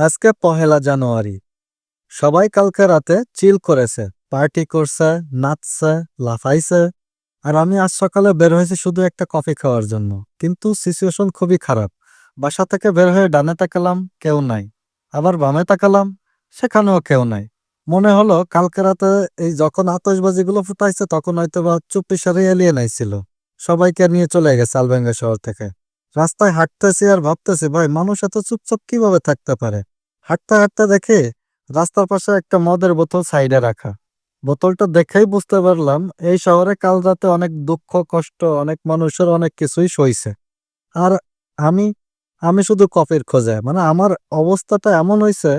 আজকে পহেলা জানুয়ারি। সবাই কালকে রাতে চিল করেছে, পার্টি করছে, নাচছে, লাফাইছে। আর আমি আজ সকালে বের হয়েছি শুধু একটা কফি খাওয়ার জন্য। কিন্তু সিচুয়েশন খুবই খারাপ। বাসা থেকে বের হয়ে ডানে তাকালাম, কেউ নাই। আবার বামে তাকালাম, সেখানেও কেউ নাই। মনে হলো কালকে রাতে এই যখন আতশবাজিগুলো ফুটাইছে, তখন হয়তো বা চুপি সারে এলিয়ে নাইছিল। সবাইকে নিয়ে চলে গেছে আলবেঙ্গা শহর থেকে। রাস্তায় হাঁটতেছি আর ভাবতেছি, ভাই, মানুষ এত চুপচাপ কীভাবে থাকতে পারে? হাঁটতে হাঁটতে দেখে রাস্তার পাশে একটা মদের বোতল সাইডে রাখা। বোতলটা দেখেই বুঝতে পারলাম, এই শহরে কাল রাতে অনেক দুঃখ, কষ্ট, অনেক মানুষের অনেক কিছুই সইছে। আর আমি আমি শুধু কফির খোঁজে মানে আমার অবস্থাটা এমন হয়েছে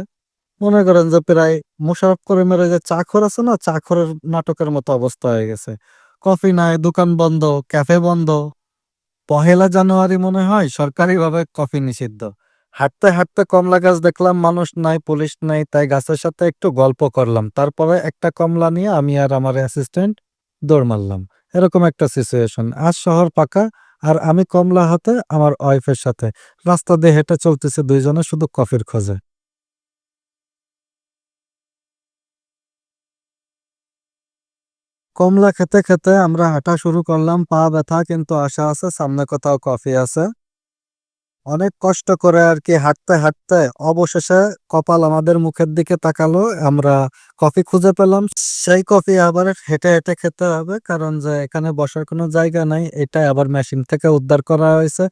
মনে করেন যে প্রায় মোশারফ করিমের যে চাখর আছে না, চাখরের নাটকের মতো অবস্থা হয়ে গেছে। কফি নাই, দোকান বন্ধ, ক্যাফে বন্ধ, পহেলা জানুয়ারি মনে হয় সরকারিভাবে কফি নিষিদ্ধ। হাঁটতে হাঁটতে কমলা গাছ দেখলাম, মানুষ নাই, পুলিশ নাই, তাই গাছের সাথে একটু গল্প করলাম। তারপরে একটা কমলা নিয়ে আমি আর আমার অ্যাসিস্ট্যান্ট দৌড় মারলাম। এরকম একটা সিচুয়েশন আজ শহর পাকা, আর আমি কমলা হাতে, আমার ওয়াইফের সাথে। রাস্তা দিয়ে হেঁটে চলতেছে দুইজনে, শুধু কফির খোঁজে। কমলা খেতে খেতে আমরা হাঁটা শুরু করলাম, পা ব্যথা, কিন্তু আশা আছে, সামনে কোথাও কফি আছে। অনেক কষ্ট করে আর কি হাঁটতে হাঁটতে অবশেষে কপাল আমাদের মুখের দিকে তাকালো, আমরা কফি খুঁজে পেলাম। সেই কফি আবার হেঁটে হেঁটে খেতে হবে, কারণ যে এখানে বসার কোনো জায়গা নাই এটা আবার মেশিন থেকে উদ্ধার করা হয়েছে।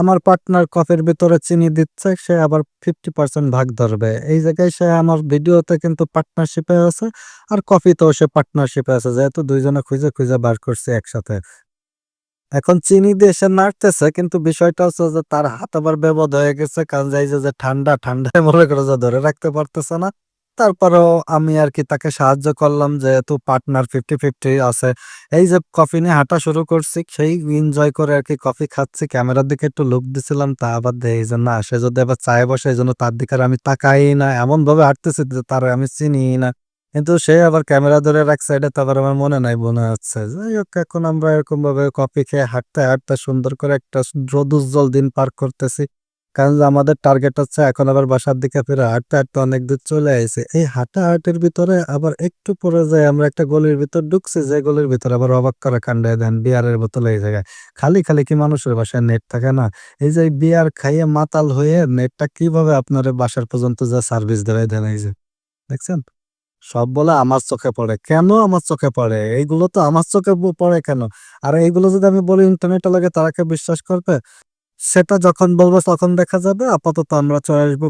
আমার পার্টনার কফির ভিতরে চিনি দিচ্ছে, সে আবার ফিফটি পার্সেন্ট ভাগ ধরবে। এই জায়গায় সে আমার ভিডিওতে কিন্তু পার্টনারশিপে আছে, আর কফিতেও সে পার্টনারশিপে আছে, যেহেতু দুইজনে খুঁজে খুঁজে বার করছে একসাথে। এখন চিনি দিয়ে সে নাড়তেছে, কিন্তু বিষয়টা হচ্ছে যে তার হাত আবার বেবদ হয়ে গেছে, কারণ যাই যে যে ঠান্ডা ঠান্ডায় মনে করে যে ধরে রাখতে পারতেছে না। তারপরেও আমি আর কি তাকে সাহায্য করলাম যেহেতু পার্টনার ফিফটি ফিফটি আছে। এই যে কফি নিয়ে হাঁটা শুরু করছি, সেই এনজয় করে আর কি কফি খাচ্ছি ক্যামেরার দিকে একটু লুক দিছিলাম, তা আবার দেয় এই জন্য আসে যদি আবার চায়ে বসে, এই জন্য তার দিকে আর আমি তাকাই না। এমন ভাবে হাঁটতেছি যে তার আমি চিনি না। কিন্তু সে আবার ক্যামেরা ধরে এক সাইডে তারপর আমার মনে নাই, মনে হচ্ছে যাই হোক এখন আমরা এরকম ভাবে কফি খেয়ে হাঁটতে হাঁটতে সুন্দর করে একটা রোদ উজ্জ্বল দিন পার করতেছি। কারণ আমাদের টার্গেট হচ্ছে এখন আবার বাসার দিকে ফিরে হাঁটতে হাঁটতে অনেক দূর চলে আসে এই হাঁটা হাঁটের ভিতরে আবার একটু পরে যায় আমরা একটা গলির ভিতর ঢুকছি, যে গলির ভিতরে আবার অবাক করে কাণ্ডে দেন, বিয়ারের বোতল এই জায়গায়। খালি খালি কি মানুষের বাসায় নেট থাকে না? এই যে বিয়ার খাইয়ে মাতাল হয়ে নেটটা কীভাবে আপনার বাসার পর্যন্ত যা সার্ভিস দেবে দেন এই যে। দেখছেন? সব বলে আমার চোখে পড়ে। কেন আমার চোখে পড়ে? এইগুলো তো আমার চোখে পড়ে কেন? আর এইগুলো যদি আমি বলি ইন্টারনেটে লাগে তারা কে বিশ্বাস করবে? সেটা যখন বলব তখন দেখা যাবে আপাতত আমরা চলে আসব